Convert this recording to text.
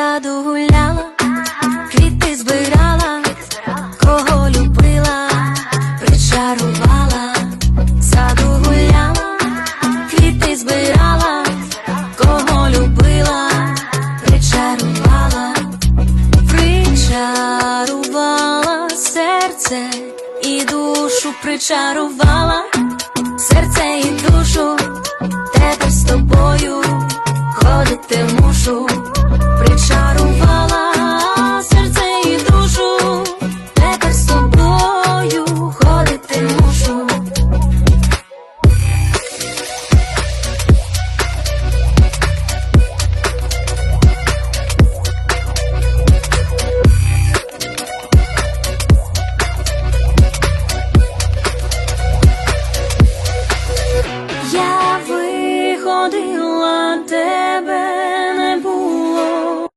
саду гуляла, квіти збирала, кого любила, причарувала, саду гуляла, квіти збирала, кого любила, причарувала, причарувала серце і душу причарувала, серце і душу, тепер з тобою ходити мушу. Я виходила.